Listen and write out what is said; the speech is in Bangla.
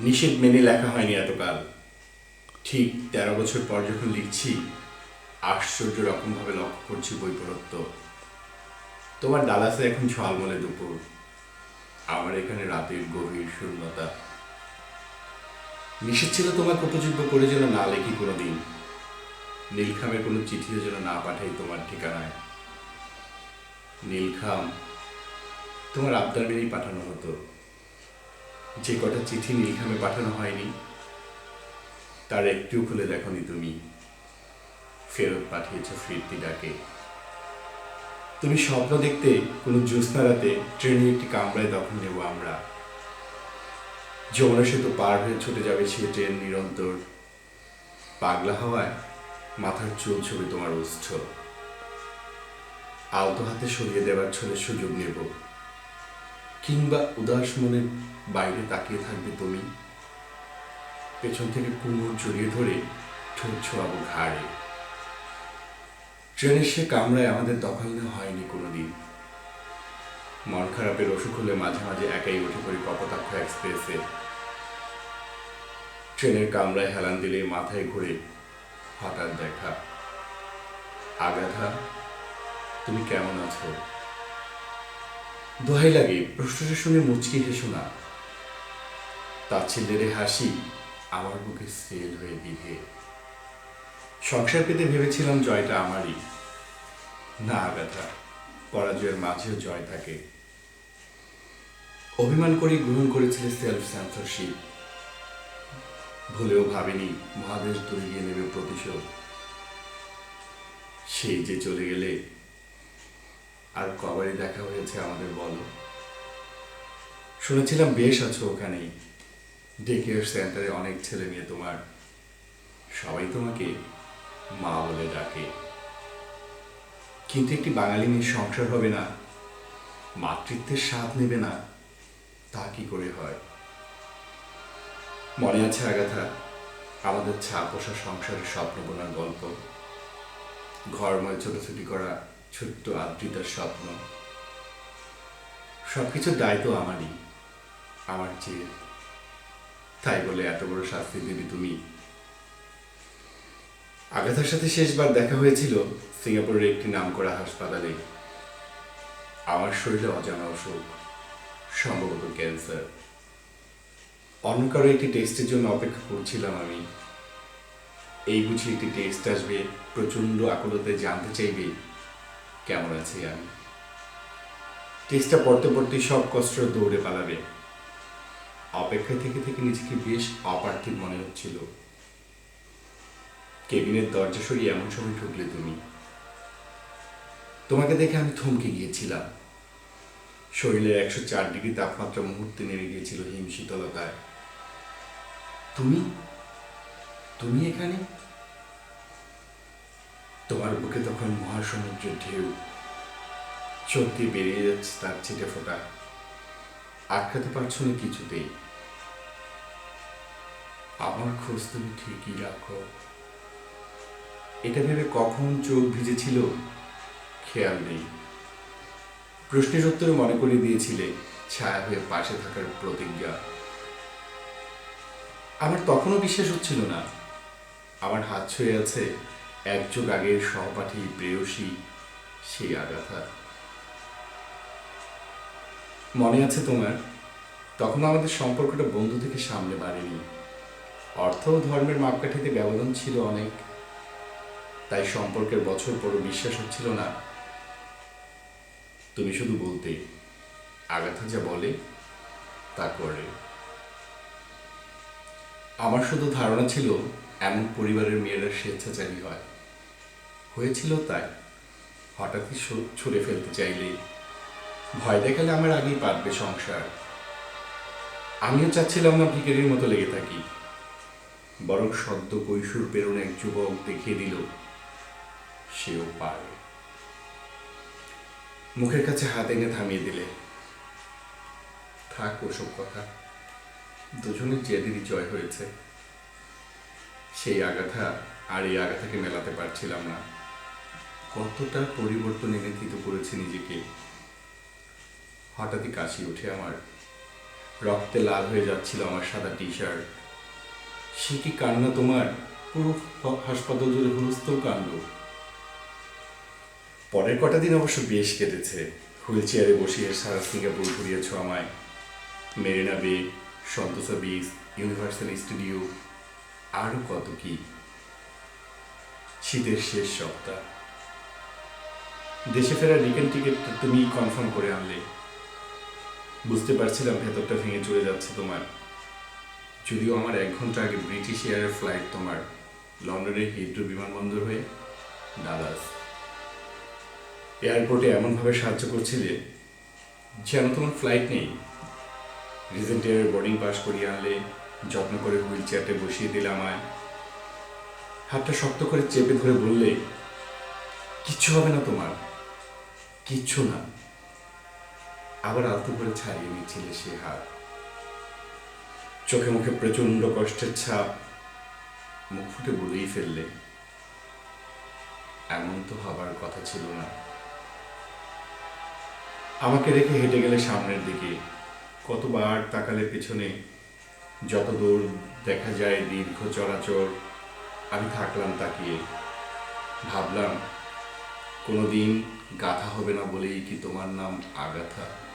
নিষেধ মেনে লেখা হয়নি এতকাল। ঠিক তেরো বছর পর যখন লিখছি, আশ্চর্য রকমভাবে লক্ষ্য করছি বৈপরত্ব তোমার ডালাসে এখন ঝলমলে দুপুর। আমার এখানে রাতের গভীর শূন্যতা। নিষেধ ছিল তোমাকে উপযোগ্য করে যেন না লেখি কোনোদিন। নীলখামের কোনো চিঠিও যেন না পাঠাই তোমার ঠিকানায়। নীলখাম, তোমার আবদার মেনেই পাঠানো হতো। যে কটা চিঠি নীলখামে পাঠানো হয়নি, তার একটিও খুলে দেখনি তুমি। ফেরত পাঠিয়েছ ফিরতি ডাকে তুমি স্বপ্ন দেখতে কোনো জ্যোৎস্না রাতে ট্রেনে একটি কামরায় দখল নেব আমরা। যমুনা সেতু পার হয়ে ছুটে যাবে সে ট্রেন নিরন্তর। পাগলা হওয়ায় মাথার চুল ছবি তোমার উষ্ঠ। আলতো হাতে সরিয়ে দেওয়ার ছলে সুযোগ নেব। কিংবা উদাস মনের বাইরে তাকিয়ে থাকবে তুমি। পেছন থেকে কুমুর জড়িয়ে ধরে ঠোঁট ছোঁয়াবো ঘাড়ে। ট্রেনের সে কামরায় আমাদের দখল নেওয়া হয়নি কোনোদিন। মন খারাপের অসুখ হলে মাঝে মাঝে একাই উঠে পড়ি কপোতাক্ষ এক্সপ্রেসে। ট্রেনের কামরায় হেলান দিলে মাথায় ঘুরে হঠাৎ দেখা। আগাধা তুমি কেমন আছো? দোহাই লাগে প্রশ্নটা শুনে মুচকি হেসো না। তার ছেলের হাসি আমার বুকে সেল হয়ে বিধে। সংসার পেতে ভেবেছিলাম জয়টা আমারই। না ব্যথা পরাজয়ের মাঝেও জয় থাকে। অভিমান করে গ্রহণ করেছিলে সেলফ সেন্সরশিপ ভুলেও ভাবেনি মহাদেশ দূরে গিয়ে নেবে প্রতিশোধ। সেই যে চলে গেলে আর কবারই দেখা হয়েছে আমাদের বলো। শুনেছিলাম বেশ আছো ওখানেই। ডে কেয়ার সেন্টারে অনেক ছেলে মেয়ে তোমার, সবাই তোমাকে মা বলে ডাকে। কিন্তু একটি বাঙালি মেয়ের সংসার হবে না, মাতৃত্বের স্বাদ নেবে না, তা কি করে হয়? মনে আছে আগাথা, আমাদের ছা পোষা সংসারের স্বপ্ন বোনার গল্প। ঘরময় ছোটাছুটি করা ছোট্ট আদ্রিতার স্বপ্ন। সবকিছুর দায়িত্ব আমারই, আমার চেয়ে তাই বলে এত বড় শাস্তি দিবি তুমি। আগাথার সাথে শেষবার দেখা হয়েছিল সিঙ্গাপুরের একটি নামকরা হাসপাতালে। আমার শরীরে অজানা অসুখ, সম্ভবত ক্যান্সার। অন্য কারও একটি টেস্টের জন্য অপেক্ষা করছিলাম আমি। এই বুঝি একটি টেস্ট আসবে, প্রচণ্ড আকুলতে জানতে চাইবে, কেমন আছি আমি। টেস্টটা পড়তে পড়তেই সব কষ্ট দৌড়ে পালাবে। অপেক্ষায় থেকে থেকে নিজেকে বেশ অপার্থিব মনে হচ্ছিল। কেবিনের দরজা সরিয়ে এমন সময় ঢুকলে তুমি। তোমাকে দেখে আমি থমকে গিয়েছিলাম। শরীরের একশো চার ডিগ্রি তাপমাত্রা মুহূর্তে নেমে গিয়েছিল হিম শীতলতায় তুমি? তুমি এখানে? তোমার বুকে তখন মহাসমুদ্রের ঢেউ। চোখ দিয়ে বেরিয়ে যাচ্ছে তার ছিটে ফোটা আটকাতে পারছ না কিছুতেই। আমার খোঁজ তুমি ঠিকই রাখো। এটা ভেবে কখন চোখ ভিজেছিল খেয়াল নেই। প্রশ্নের উত্তরে মনে করে দিয়েছিলে ছায়া হয়ে পাশে থাকার প্রতিজ্ঞা। আমার তখনও বিশ্বাস হচ্ছিল না। আমার হাত ছুঁয়ে আছে এক যুগ আগের সহপাঠী প্রেয়সী সেই আগাথা। মনে আছে তোমার? তখন আমাদের সম্পর্কটা বন্ধু থেকে সামনে বাড়েনি। অর্থ ও ধর্মের মাপকাঠিতে ব্যবধান ছিল অনেক। তাই সম্পর্কের বছর পরও বিশ্বাস হচ্ছিল না। তুমি শুধু বলতে, আগাথা যা বলে, তা করে। আমার শুধু ধারণা ছিল, এমন পরিবারের মেয়েরা স্বেচ্ছাচারী হয়। হয়েছিল তাই। হঠাৎই ছুঁড়ে ফেলতে চাইলে ভয় দেখালে আমার আগেই পারবে সংসার। আমিও চাচ্ছিলাম না ভিখারির মতো লেগে থাকি। বরং সদ্য কৈশোর পেরোন এক যুবক দেখিয়ে দিল, সেও পারে। মুখের কাছে হাত এনে থামিয়ে দিলে, থাক ওসব কথা, দুজনের জেদেরই জয় হয়েছে, সেই আগাথা আর এই আগাথাকে মেলাতে পারছিলাম না। কতটা পরিবর্তন এনে করেছে নিজেকে। হঠাৎই কাশি ওঠে আমার। রক্তে লাল হয়ে যাচ্ছিল আমার সাদা টি শার্ট সে কি কান্না তোমার? পুরো হাসপাতাল জুড়ে হুলস্থল কাণ্ড। পরের কটা দিন অবশ্য বেশ কেটেছে। হুইল চেয়ারে বসিয়ে সারা সিঙ্গাপুর ঘুরিয়েছ আমায়। মেরিনা বে, সন্তোষা বিচ, ইউনিভার্সাল স্টুডিও আরও কত কি। শীতের শেষ সপ্তাহ। দেশে ফেরার রিটেন টিকিটটা তুমি কনফার্ম করে আনলে। বুঝতে পারছিলাম ভেতরটা ভেঙে চলে যাচ্ছে তোমার। যদিও আমার এক ঘণ্টা আগে ব্রিটিশ এয়ারের ফ্লাইট তোমার লন্ডনের হিথ্রো বিমানবন্দর হয়ে ডালাস এয়ারপোর্টে এমনভাবে সাহায্য করছিলে যেন তোমার ফ্লাইট নেই। রিজেন্ট এয়ারের বোর্ডিং পাস করিয়ে আনলে, যত্ন করে হুইল চেয়ারটা বসিয়ে দিলে আমায়। হাতটা শক্ত করে চেপে ধরে বললে কিচ্ছু হবে না তোমার, কিচ্ছু না। আবার আলতো করে ছাড়িয়ে নিচ্ছিলে সে হাত। চোখে মুখে প্রচণ্ড কষ্টের ছাপ, মুখ ফুটে বলেই ফেললে। এমন তো হবার কথা ছিল না। আমাকে রেখে হেঁটে গেলে সামনের দিকে। কতবার তাকালে পেছনে। যত দূর দেখা যায় দীর্ঘ চরাচর, আমি থাকলাম তাকিয়ে। ভাবলাম, কোনোদিন গাথা হবে না বলেই কি তোমার নাম আগাথা?